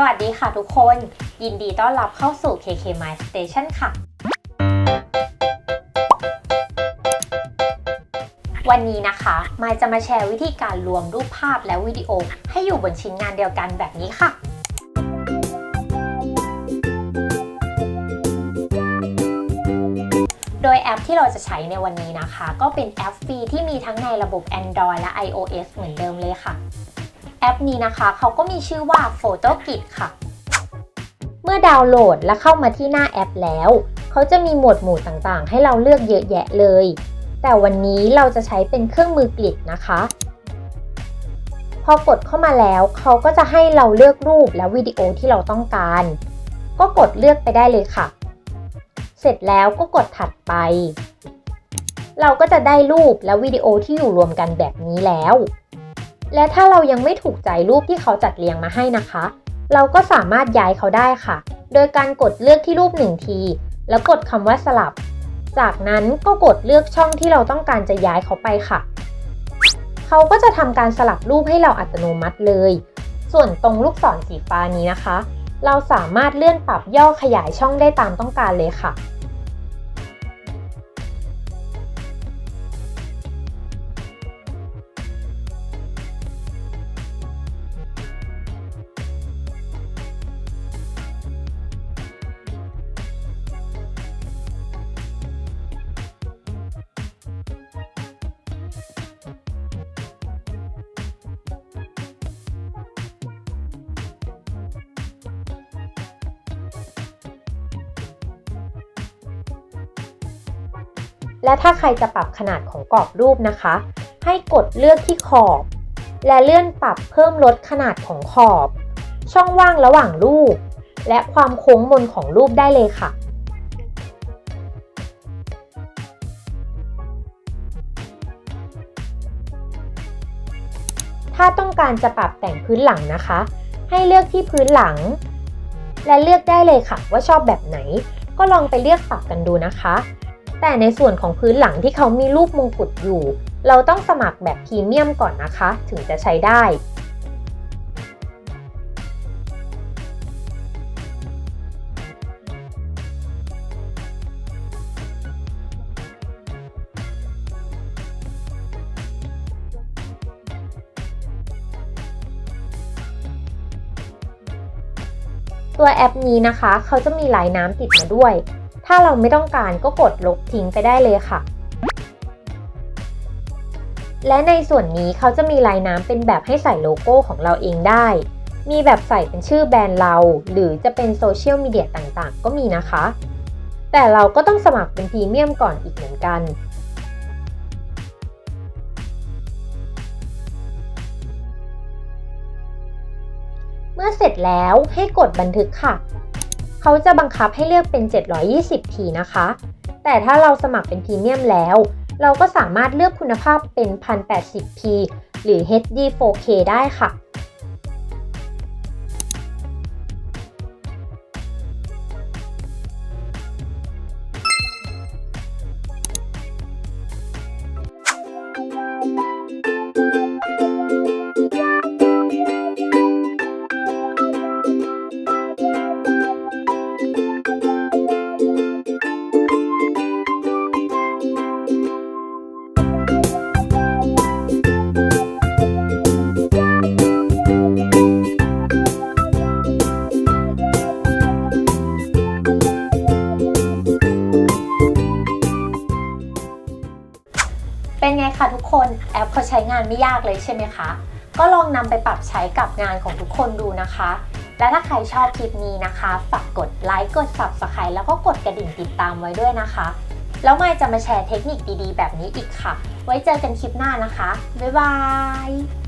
สวัสดีค่ะทุกคน ยินดีต้อนรับเข้าสู่ KK My Station ค่ะ วันนี้นะคะมายจะมาแชร์วิธีการรวมรูปภาพและวิดีโอ ให้อยู่บนชิ้นงานเดียวกันแบบนี้ค่ะโดยแอปที่เราจะใช้ในวันนี้นะคะ ก็เป็นแอปฟรีที่มีทั้งในระบบ Android และ iOS เหมือนเดิมเลยค่ะ แอปนี้นะคะเขาก็มีชื่อว่า PhotoKit ค่ะ เมื่อดาวน์โหลดและเข้ามาที่หน้าแอปแล้วเขาจะมีหมวดหมู่ต่างๆ ให้เราเลือกเยอะแยะเลย แต่วันนี้เราจะใช้เป็นเครื่องมือกลิดนะคะ พอกดเข้ามาแล้วเขาก็จะให้เราเลือกรูปและวิดีโอที่เราต้องการ ก็กดเลือกไปได้เลยค่ะ เสร็จแล้วก็กดถัดไป เราก็จะได้รูปและวิดีโอที่อยู่รวมกันแบบนี้แล้ว และถ้าเรายังไม่ถูกใจรูปที่เขาจัดเรียงมาให้นะคะ เราก็สามารถย้ายเขาได้ค่ะ โดยการกดเลือกที่รูปหนึ่งที แล้วกดคำว่าสลับ จากนั้นก็กดเลือกช่องที่เราต้องการจะย้ายเขาไปค่ะ เขาก็จะทำการสลับรูปให้เราอัตโนมัติเลย ส่วนตรงลูกศรสีฟ้านี้นะคะ เราสามารถเลื่อนปรับย่อขยายช่องได้ตามต้องการเลยค่ะ และถ้าใครจะปรับขนาดของกรอบรูปนะคะ ให้กดเลือกที่ขอบ และเลื่อนปรับเพิ่มลดขนาดของขอบ ช่องว่างระหว่างรูป และความโค้งมนของรูปได้เลยค่ะถ้าต้องการจะปรับแต่งพื้นหลังนะคะ ให้เลือกที่พื้นหลัง และเลือกได้เลยค่ะว่าชอบแบบไหน ก็ลองไปเลือกปรับกันดูนะคะ แต่ในส่วนของพื้นหลังที่เขามีรูปมงกุฎอยู่ เราต้องสมัครแบบพรีเมียมก่อนนะคะ ถึงจะใช้ได้ตัวแอปนี้นะคะ เขาจะมีลายน้ำติดมาด้วย ถ้าเราไม่ต้องการก็กดลบทิ้งไปได้เลยค่ะ และในส่วนนี้เขาจะมีลายน้ำเป็นแบบให้ใส่โลโก้ของเราเองได้ มีแบบใส่เป็นชื่อแบรนด์เรา หรือจะเป็นโซเชียลมีเดียต่างๆ ก็มีนะคะ แต่เราก็ต้องสมัครเป็นพรีเมียมก่อนอีกเหมือนกันเมื่อเสร็จแล้วให้กดบันทึกค่ะ เขาจะบังคับให้เลือกเป็น 720p นะคะ แต่ถ้าเราสมัครเป็นพรีเมียมแล้ว เราก็สามารถเลือกคุณภาพเป็น 1080p หรือ HD 4K ได้ค่ะ เป็นไงคะทุกคนแอปเขาใช้งานไม่ยากเลยใช่ไหมคะ ก็ลองนำไปปรับใช้กับงานของทุกคนดูนะคะ และถ้าใครชอบคลิปนี้นะคะฝากกดไลค์กด Subscribe แล้วก็กดกระดิ่งติดตามไว้ด้วยนะคะ แล้วไม่จะมาแชร์เทคนิคดีๆ แบบนี้อีกค่ะ ไว้เจอกันคลิปหน้านะคะ บ๊ายบาย